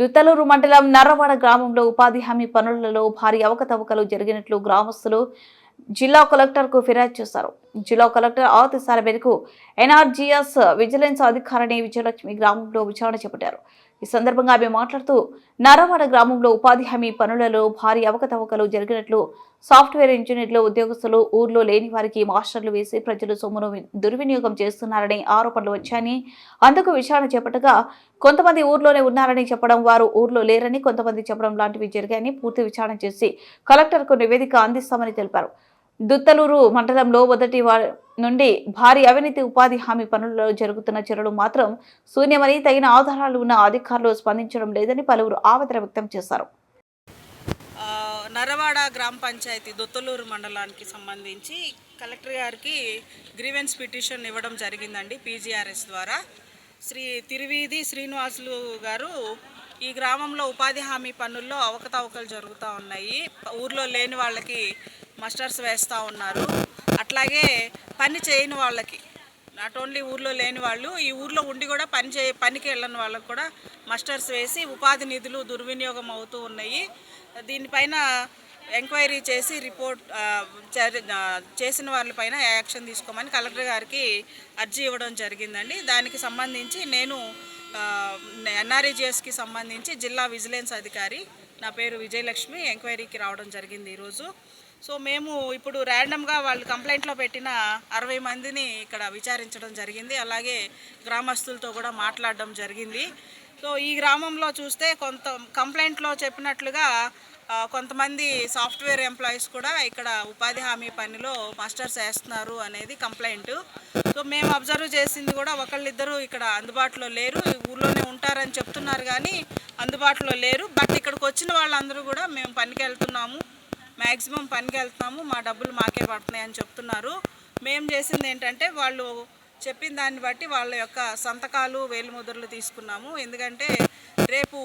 దుత్తలూరు మండలం నర్రవాడ గ్రామంలో ఉపాధి హామీ పనులలో భారీ అవకతవకలు జరిగినట్లు గ్రామస్తులు జిల్లా కలెక్టర్కు ఫిర్యాదు చేశారు. జిల్లా కలెక్టర్ ఆదేశాల మేరకు ఎన్ఆర్జీఎస్ విజిలెన్స్ అధికారిని విజయలక్ష్మి గ్రామంలో విచారణ చేపట్టారు. ఈ సందర్భంగా ఆమె మాట్లాడుతూ నారావాడ గ్రామంలో ఉపాధి హామీ పనులలో భారీ అవకతవకలు జరిగినట్లు సాఫ్ట్వేర్ ఇంజనీర్లు ఉద్యోగస్తులు ఊర్లో లేని వారికి మాస్టర్లు వేసి ప్రజలు సొమ్మును దుర్వినియోగం చేస్తున్నారని ఆరోపణలు వచ్చాయని అందుకు విచారణ చేపట్టగా కొంతమంది ఊర్లోనే ఉన్నారని చెప్పడం వారు ఊర్లో లేరని కొంతమంది చెప్పడం లాంటివి జరిగాయని పూర్తి విచారణ చేసి కలెక్టర్కు నివేదిక అందిస్తామని తెలిపారు. దుత్తలూరు మండలంలో మొదటి వారి నుండి భారీ అవినీతి ఉపాధి హామీ పనులలో జరుగుతున్న చర్యలు మాత్రం శూన్యమని తగిన ఆధారాలు ఉన్న అధికారులు స్పందించడం లేదని పలువురు ఆవేదన వ్యక్తం చేశారు. నరవాడ గ్రామ పంచాయతీ దొత్తలూరు మండలానికి సంబంధించి కలెక్టర్ గారికి గ్రీవెన్స్ పిటిషన్ ఇవ్వడం జరిగిందండి పీజీఆర్ఎస్ ద్వారా. శ్రీ తిరువీధి శ్రీనివాసులు గారు ఈ గ్రామంలో ఉపాధి హామీ పనుల్లో అవకతవకలు జరుగుతూ ఉన్నాయి. ఊర్లో లేని వాళ్ళకి మస్టర్స్ వేస్తూ ఉన్నారు. అట్లాగే పని చేయని వాళ్ళకి నాట్ ఓన్లీ ఊర్లో లేని వాళ్ళు ఈ ఊర్లో ఉండి కూడా పని చే పనికి వెళ్ళని వాళ్ళకు కూడా మస్టర్స్ వేసి ఉపాధి నిధులు దుర్వినియోగం అవుతూ ఉన్నాయి. దీనిపైన ఎంక్వైరీ చేసి రిపోర్ట్ చేసిన వాళ్ళపైన యాక్షన్ తీసుకోమని కలెక్టర్ గారికి అర్జీ ఇవ్వడం జరిగిందండి. దానికి సంబంధించి నేను ఎన్ఆర్ఈజిఎస్కి సంబంధించి జిల్లా విజిలెన్స్ అధికారి నా పేరు విజయలక్ష్మి ఎంక్వైరీకి రావడం జరిగింది ఈరోజు. సో మేము ఇప్పుడు ర్యాండమ్గా వాళ్ళు కంప్లైంట్లో పెట్టిన అరవై మందిని ఇక్కడ విచారించడం జరిగింది. అలాగే గ్రామస్తులతో కూడా మాట్లాడడం జరిగింది. సో ఈ గ్రామంలో చూస్తే కొంత కంప్లైంట్లో చెప్పినట్లుగా కొంతమంది సాఫ్ట్వేర్ ఎంప్లాయీస్ కూడా ఇక్కడ ఉపాధి హామీ పనిలో మాస్టర్స్ వేస్తున్నారు అనేది కంప్లైంట్. సో మేము అబ్జర్వ్ చేసింది కూడా ఒకళ్ళిద్దరు ఇక్కడ అందుబాటులో లేరు. ఊళ్ళోనే ఉంటారని చెప్తున్నారు కానీ అందుబాటులో లేరు. బట్ ఇక్కడికి వచ్చిన వాళ్ళందరూ కూడా మేము పనికి వెళ్తున్నాము. మ్యాక్సిమం పనికి వెళ్తున్నాము. మా డబ్బులు మాకే పడుతున్నాయి అని చెప్తున్నారు. మేము చేసింది ఏంటంటే వాళ్ళు చెప్పిన దాన్ని బట్టి వాళ్ళ యొక్క సంతకాలు వేలిముద్రలు తీసుకున్నాము. ఎందుకంటే రేపు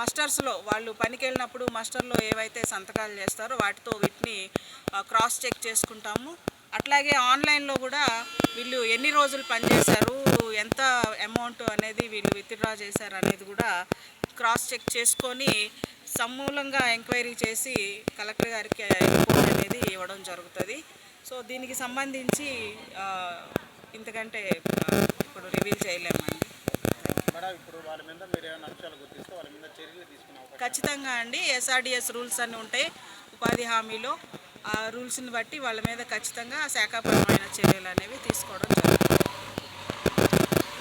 మస్టర్స్లో వాళ్ళు పనికి వెళ్ళినప్పుడు మస్టర్లో ఏవైతే సంతకాలు చేస్తారో వాటితో వీటిని క్రాస్ చెక్ చేసుకుంటాము. అట్లాగే ఆన్లైన్లో కూడా వీళ్ళు ఎన్ని రోజులు పనిచేశారు ఎంత అమౌంట్ అనేది వీళ్ళు విత్డ్రా చేశారు అనేది కూడా క్రాస్ చెక్ చేసుకొని సమూలంగా ఎంక్వైరీ చేసి కలెక్టర్ గారికి రిపోర్ట్ అనేది ఇవ్వడం జరుగుతుంది. సో దీనికి సంబంధించి ఇంతకంటే ఇప్పుడు రివీల్ చేయలేమండి ఖచ్చితంగా అండి ఎస్ఆర్డిఎస్ రూల్స్ అన్నీ ఉంటాయి. ఉపాధి హామీలో రూల్స్ని బట్టి వాళ్ళ మీద ఖచ్చితంగా శాఖాపరమైన చర్యలు అనేవి తీసుకోవడం జరుగుతుంది.